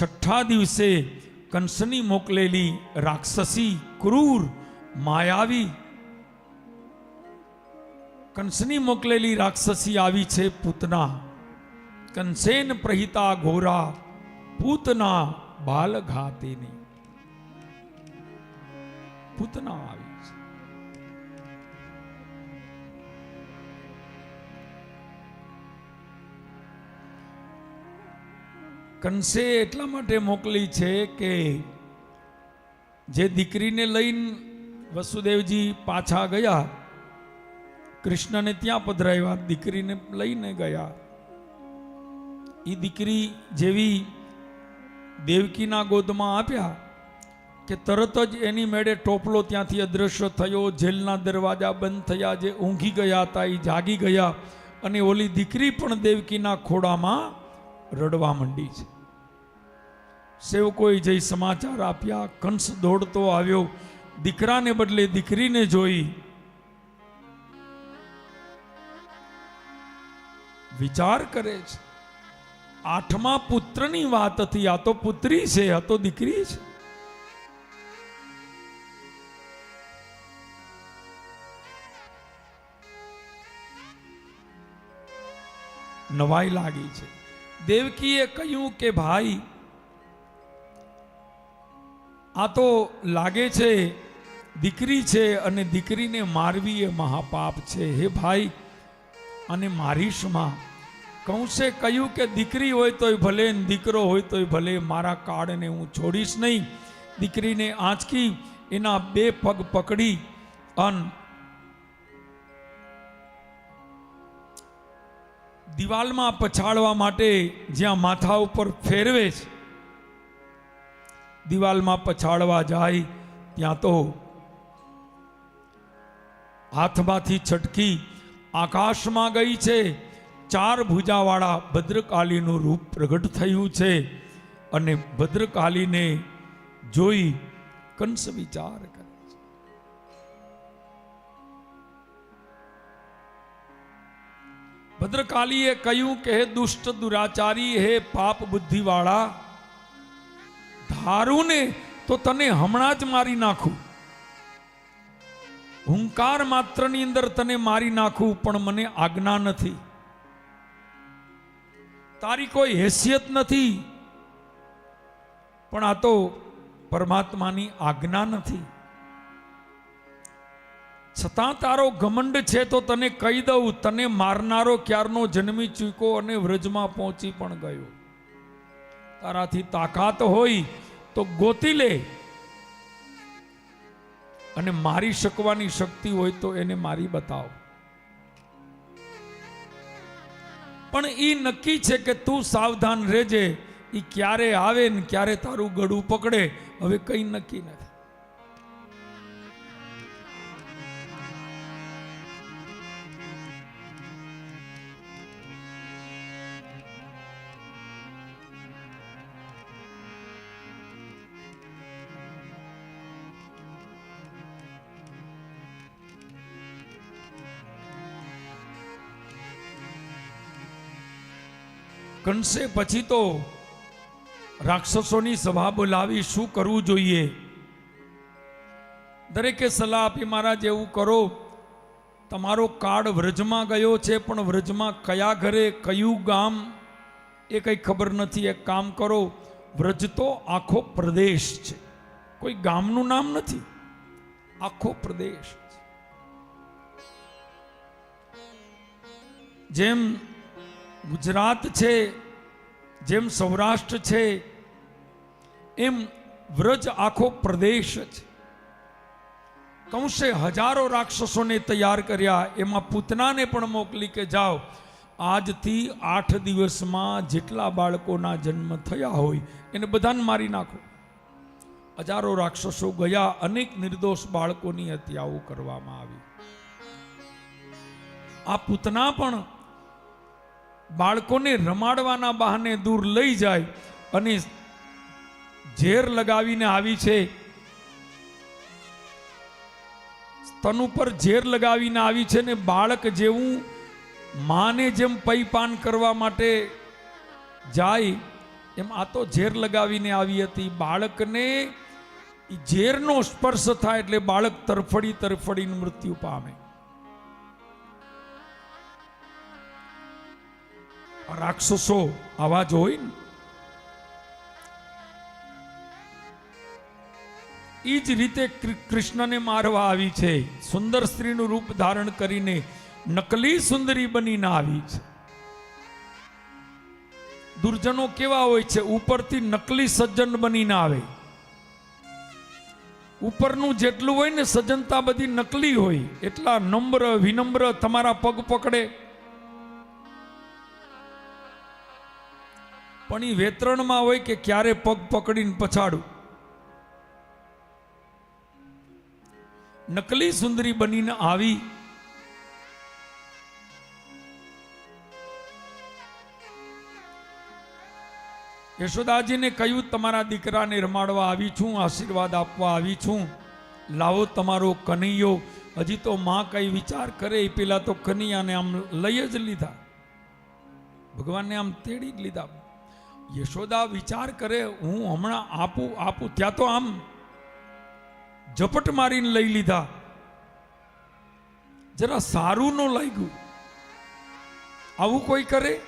છઠ્ઠા દિવસે કંસની મોકલેલી રાક્ષસી ક્રૂર માયાવી કંસની મોકલેલી રાક્ષસી આવી છે પૂતના કંસેન પ્રહિતા ઘોરા પૂતના બાલ ઘાતીની પૂતના આવી કંસે એટલા માટે મોકલી છે કે જે દીકરીને લઈને વસુદેવજી પાછા ગયા, કૃષ્ણને ત્યાં પધરાવ્યા, દીકરીને લઈને ગયા. એ દીકરી જેવી દેવકીના ગોદમાં આપ્યા કે તરત જ એની મેળે ટોપલો ત્યાંથી અદ્રશ્ય થયો, જેલના દરવાજા બંધ થયા, જે ઊંઘી ગયા હતા એ જાગી ગયા અને ઓલી દીકરી પણ દેવકીના ખોડામાં રડવા માંડી છે. સેવકોએ જઈ સમાચાર આપ્યા, કંસ દોડતો આવ્યો, દીકરાને બદલે દીકરીને જોઈ. વિચાર કરે છે, આઠમા પુત્રની વાત હતી, આ તો પુત્રી છે, આ તો દીકરી છે. નવાઈ લાગી છે. દેવકીએ કહ્યું કે ભાઈ આ તો લાગે છે, દીકરી છે અને દીકરીને મારવી એ મહાપાપ છે. હે ભાઈ, અને મારીશમાં? કંસે કહ્યું કે દીકરી હોય તોય ભલે દીકરો હોય તોય ભલે, મારા કાળને હું છોડીશ નહીં. દીકરીને આંચકી, એના બે પગ પકડી અન દિવાલમાં પછાડવા માટે જ્યાં માથા ઉપર ફેરવે છે દિવાલમાં પછાડવા જાય, ત્યાં તો હાથમાંથી છટકી આકાશમાં ગઈ છે. ચાર ભુજાવાળા ભદ્રકાલીનું રૂપ પ્રગટ થયું છે અને ભદ્રકાલીને જોઈ કંસ વિચાર કરે છે. ભદ્રકાલીએ કહ્યું કે, હે દુષ્ટ દુરાચારી, હે પાપ બુદ્ધિવાળા ધારું ને તો તને હમણાં જ મારી નાખું. હુંકાર માત્રની અંદર તને મારી નાખું, પણ મને આજ્ઞા નથી. તારી કોઈ હેસિયત નથી, પણ આ તો પરમાત્માની આજ્ઞા નથી. છતાં તારો ઘમંડ છે તો તને કહી દઉં, તને મારનારો ક્યારનો જન્મી ચૂક્યો અને વ્રજમાં પહોંચી પણ ગયો. તારાથી તાકાત હોય તો ગોતી લે. અને મારી શકવાની શક્તિ હોય તો એને મારી બતાવ. પણ એ નક્કી છે કે તું સાવધાન રહેજે. એ ક્યારે આવે ને ક્યારે તારું ગળું પકડે, હવે કંઈ નક્કી નથી. કંસે પછી તો રાક્ષસોની સભા બોલાવી શું કરવું જોઈએ? દરેકે સલાહ આપી મારા જેવું કરો. તમારો કાળ વ્રજમાં ગયો છે, પણ વ્રજમાં કયા ઘરે, કયું ગામ? એ કંઈ ખબર નથી. એક કામ કરો, વ્રજ તો આખો પ્રદેશ છે. કોઈ ગામનું નામ નથી. આખો પ્રદેશ જેમ ગુજરાત છે, જેમ સૌરાષ્ટ્ર છે, એમ વ્રજ આખો પ્રદેશ છે. કંસે હજારો રાક્ષસોને તૈયાર કર્યા, એમાં પૂતનાને પણ મોકલી કે જાઓ. આજથી આઠ દિવસમાં જેટલા બાળકોના જન્મ થયા હોય, એને બધાને મારી નાખો. હજારો રાક્ષસો ગયા, અનેક નિર્દોષ બાળકોની હત્યાઓ કરવામાં આવી. આ પૂતના પણ બાળકોને રમાડવાના બહાને દૂર લઈ જાય અને ઝેર લગાવીને આવી છે. તન ઉપર ઝેર લગાવીને આવી છે ને બાળક જેવું માને જેમ પૈપાન કરવા માટે જાય, એમ આ તો ઝેર લગાવીને આવી હતી. બાળકને ઝેરનો સ્પર્શ થાય એટલે બાળક તરફડી તરફડીને મૃત્યુ પામે. રાક્ષસો આવા જ હોય એ જ રીતે કૃષ્ણને મારવા આવી છે. સુંદર સ્ત્રીનું રૂપ ધારણ કરીને નકલી સુંદરી બનીને આવી છે. દુર્જનો કેવા હોય છે? ઉપરથી નકલી સજ્જન બનીને આવે. ઉપરનું જેટલું હોય ને સજ્જનતા બધી નકલી હોય. એટલા નમ્ર, વિનમ્ર તમારા પગ પકડે. પણ એ વેતરણમાં હોય કે ક્યારે પગ પકડીને પછાડું? નકલી સુંદરી બનીને આવી. યશોદાજીને કહ્યું, તમારા દીકરાને રમાડવા આવી છું, આશીર્વાદ આપવા આવી છું. લાવો તમારો કનૈયો. હજી તો માં કઈ વિચાર કરે એ પેલા તો કનૈયાને આમ લઈ જ લીધા. ભગવાનને આમ તેડી જ લીધા. યશોદા વિચાર કરે, હું હમણાં આપું આપું. ત્યાં તો આમ ઝપટ મારીને લઈ લીધા. જરા સારું ન લાગ્યું. આવું કોઈ કરે?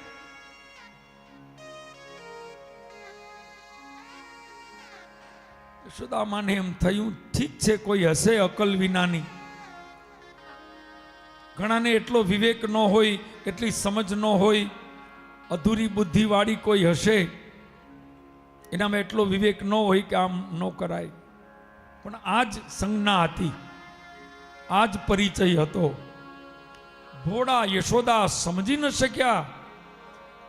યશોદામાને એમ થયું, ઠીક છે, કોઈ હશે અકલ વિનાની. ઘણાને એટલો વિવેક ન હોય, એટલી સમજ ન હોય. અધૂરી બુદ્ધિવાળી કોઈ હશે? એનામાં એટલો વિવેક ન હોય કે આમ ન કરાય. પણ આ જ સંજ્ઞા હતી. આ જ પરિચય હતો. ભોળા યશોદા સમજી ન શક્યા.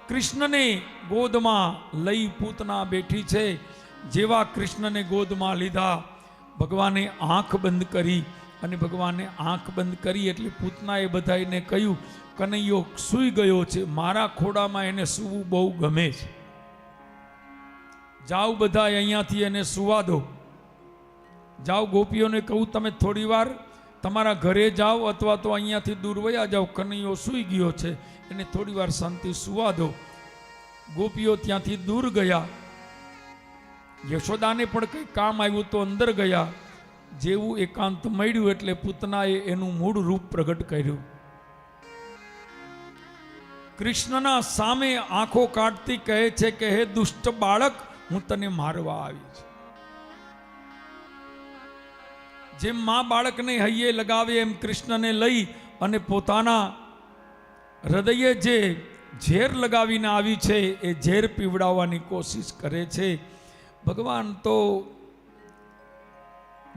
કૃષ્ણને ગોદમાં લઈ પૂતના બેઠી છે. જેવા કૃષ્ણને ગોદમાં લીધા. ભગવાને આંખ બંધ કરી. અને ભગવાને આંખ બંધ કરી એટલે પૂતનાએ બધાને કહ્યું, કનૈયો, સૂઈ ગયો છે. મારા ખોડામાં એને સૂવું બહુ ગમે છે. જાઓ બધા અહીંયાથી એને સુવા દો. જાઓ ગોપીઓને કહું, તમે થોડી વાર તમારા ઘરે જાઓ અથવા તો અહીંયાથી દૂર વયા જાઓ. કનૈયો સૂઈ ગયો છે. એને થોડી વાર શાંતિ સુવા દો. ગોપીઓ ત્યાંથી દૂર ગયા. યશોદાને પણ કંઈ કામ આવ્યું તો અંદર ગયા. જેવું એકાંત મળ્યું એટલે પૂતનાએ એનું મૂળ રૂપ પ્રગટ કર્યું. કૃષ્ણના સામે આંખો કાઢતી કહે છે કે, હે દુષ્ટ બાળક, હું તને મારવા આવી છું. જેમ મા બાળકને હૈયે લગાવે એમ કૃષ્ણને લઈ અને પોતાના હૃદયે જે ઝેર લગાવીને આવી છે, એ ઝેર પીવડાવવાની કોશિશ કરે છે. ભગવાન તો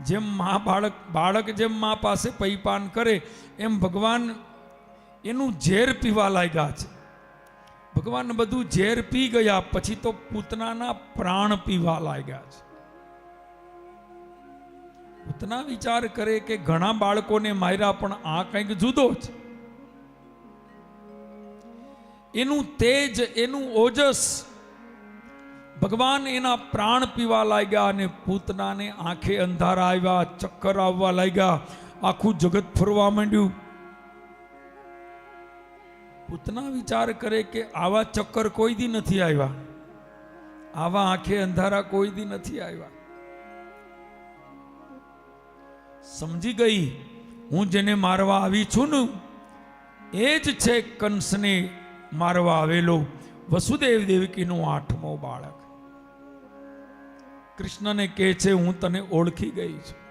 જેમ મા બાળક બાળક જેમ મા પાસે પૈપાન કરે, એમ ભગવાન એનું ઝેર પીવા લાગ્યા છે. ભગવાન બધું ઝેર પી ગયા, પછી તો પૂતનાના પ્રાણ પીવા લાગ્યા છે. પૂતના વિચાર કરે કે ઘણા બાળકોને માર્યા, પણ આ કંઈક જુદો છે. એનું તેજ, એનું ઓજસ ભગવાન એના પ્રાણ પીવા લાગ્યા અને પૂતનાને આંખે અંધારા આવ્યા, ચક્કર આવવા લાગ્યા, આખું જગત ફરવા માંડ્યું. પૂતના વિચાર કરે કે આવા ચક્કર કોઈ દી નથી આવ્યા. આવા આંખે અંધારા કોઈ દી નથી આવ્યા. સમજી ગઈ, હું જેને મારવા આવી છું ને, એ જ છે કંસને મારવા આવેલો વસુદેવ દેવકીનો આઠમો બાળક. કૃષ્ણને કહે છે, હું તને ઓળખી ગઈ છું.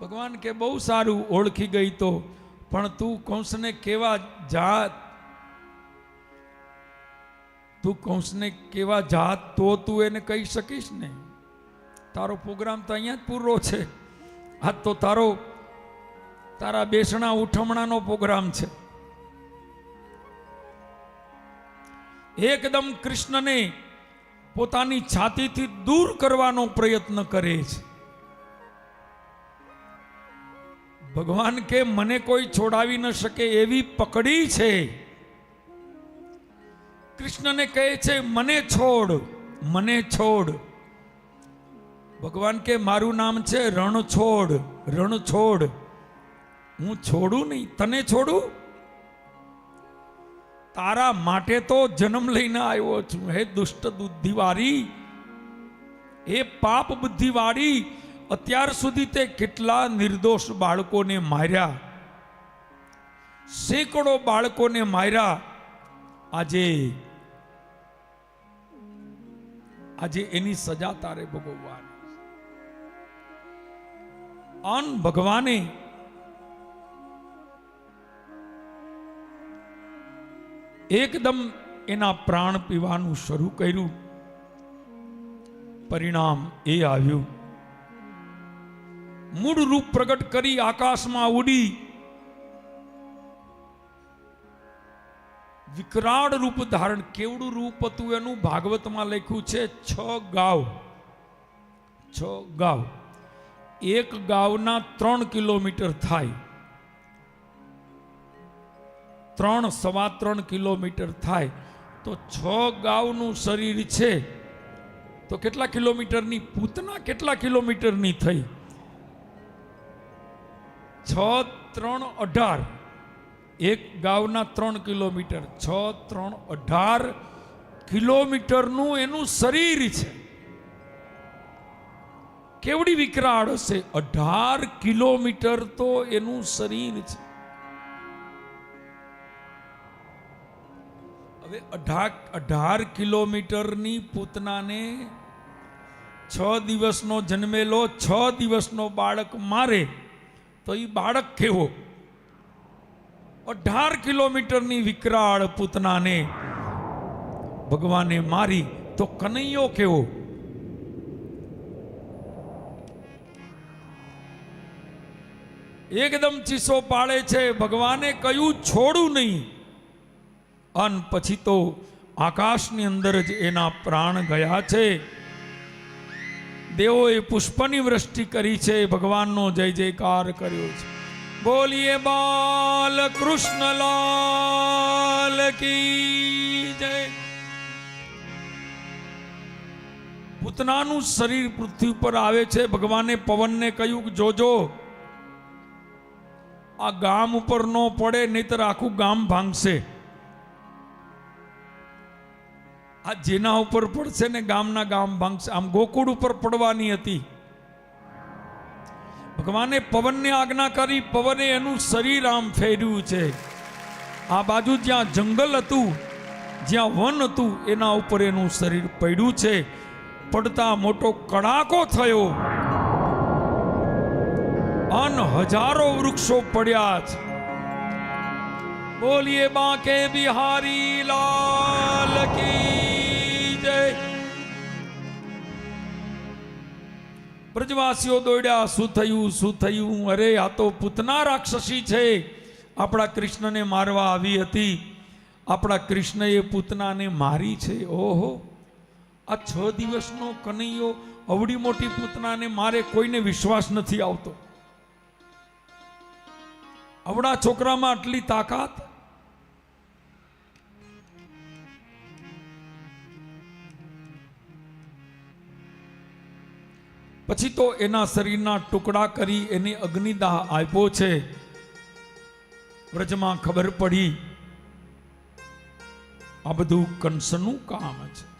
ભગવાન કે, બહુ સારું, ઓળખી ગઈ તો, પણ તું કંસને કેવા જાત, તું કંસને કેવા જાત તો તું એને કહી શકીશ ને? તારો પ્રોગ્રામ તો અહીંયા જ પૂરો છે. આ તો તારો, તારા બેસણા ઉઠમણાનો પ્રોગ્રામ છે. એકદમ કૃષ્ણને પોતાની છાતીથી દૂર કરવાનો પ્રયત્ન કરે છે. ભગવાન કે મને કોઈ છોડાવી ન શકે એવી પકડી છે. કૃષ્ણને કહે છે, મને છોડ મને છોડ. ભગવાન કે, મારું નામ છે રણછોડ રણછોડ. હું છોડું નહીં, તને છોડું? તારા માટે તો જન્મ લઈને આવ્યો છું. હે દુષ્ટ બુદ્ધિવાળી એ પાપ બુદ્ધિવાળી, અત્યાર સુધી તે કેટલા નિર્દોષ બાળકોને માર્યા. સેંકડો બાળકોને માર્યા. આજે આજે એની સજા તારે ભોગવવાની અન ભગવાને એકદમ એના પ્રાણ પીવાનું શરૂ કર્યું. પરિણામ એ આવ્યું. મૂળ રૂપ પ્રગટ કરી આકાશમાં ઉડી. વિકરાળ રૂપ ધારણ, કેવડું રૂપ હતું એનું ભાગવતમાં લખ્યું છે? છ ગાવ. છ ગાવ. એક ગાવના ત્રણ કિલોમીટર થાય. ત્રણ સવા ત્રણ કિલોમીટર થાય. તો છ ગાવનું શરીર છે. તો કેટલા કિલોમીટરની? પૂતના કેટલા કિલોમીટરની થઈ? છ ત્રણ અઢાર. એક ગાવના ત્રણ કિલોમીટર. છ ત્રણ અઢાર કિલોમીટરનું એનું શરીર છે. કેવડી વિકરાળ હશે? અઢાર કિલોમીટર તો એનું શરીર છે. હવે અઢાર અઢાર કિલોમીટરની પૂતનાને છ દિવસનો જન્મેલો છ દિવસનો બાળક મારે, તો એ બાળક કેવો? અઢાર કિલોમીટરની વિકરાળ પૂતનાને ભગવાને મારી, તો કનૈયો કેવો? એકદમ ચીસો પાડે છે, ભગવાને કહ્યું, છોડું નહીં. અન પછી તો આકાશની અંદર જ એના પ્રાણ ગયા છે. દેવોએ પુષ્પની વૃષ્ટિ કરી છે, ભગવાનનો જય જયકાર કર્યો છે. બોલીએ બાલ કૃષ્ણ લાલ કી જય. પૂતનાનું શરીર પૃથ્વી પર આવે છે. ભગવાને પવનને કહ્યું, જોજો, આ ગામ ઉપર ન પડે, નહીતર આખું ગામ ભાંગશે. આ જેના ઉપર પડશે ને ગામના ગામ ભાંગશે આમ ગોકુળ ઉપર પડવાની હતી. ભગવાને પવનને આજ્ઞા કરી, પવને એનું શરીર આમ ફેર્યું છે. આ બાજુ જ્યાં જંગલ હતું, જ્યાં વન હતું, એના ઉપર એનું શરીર પડ્યું છે. પડતા મોટો કડાકો થયો. અન હજારો વૃક્ષો પડ્યા છે બોલીએ, બાંકે બિહારી લાલ કી બ્રજવાસીઓ દોડ્યા, શું થયું શું થયું? અરે, આ તો પૂતના રાક્ષસી છે. આપણા કૃષ્ણને મારવા આવી હતી. આપણા કૃષ્ણએ પૂતનાને મારી છે. ઓહો. આ છ દિવસનો કનૈયો અવડી મોટી પૂતનાને મારે કોઈને વિશ્વાસ નથી આવતો. અવડા છોકરામાં આટલી તાકાત? પછી તો એના શરીરના ટુકડા કરી એને અગ્નિદાહ આપ્યો છે. વ્રજમાં ખબર પડી, આ બધું કંસનું કામ છે.